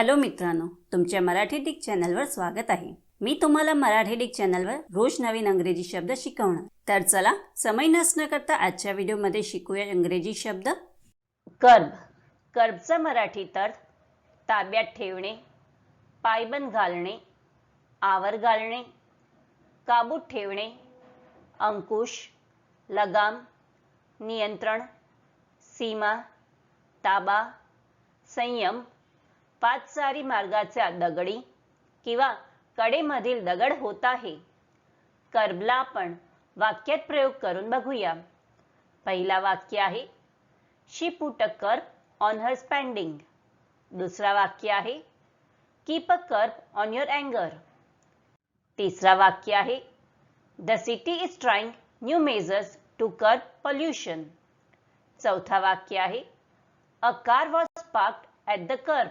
Hello मित्रांनो तुमच्या Marathi Dick चॅनलवर स्वागत आहे. मी तुम्हाला मराठी डिक चॅनलवर रोज नवीन अंग्रेजी शब्द शिकवणार. तर चला समय नसणं करता आजच्या व्हिडिओमध्ये शिकूया इंग्रजी शब्द. कर्ब. कर्बचा मराठी तर ताब्यात ठेवणे पायबंद घालणे आवर घालणे काबूत ठेवणे अंकुश लगाम नियंत्रण सीमा ताबा संयम पाचचारी मार्गाच्या दगडी किंवा कडेमधील दगड होत आहे. कर्बला आपण वाक्यात प्रयोग करून बघूया. पहिला वाक्य आहे she put a curb on her spending दुसरा वाक्य आहे keep a curb on your अँगर तिसरा वाक्य आहे the city is trying new measures to curb pollution चौथा वाक्य आहे a car was parked at the curb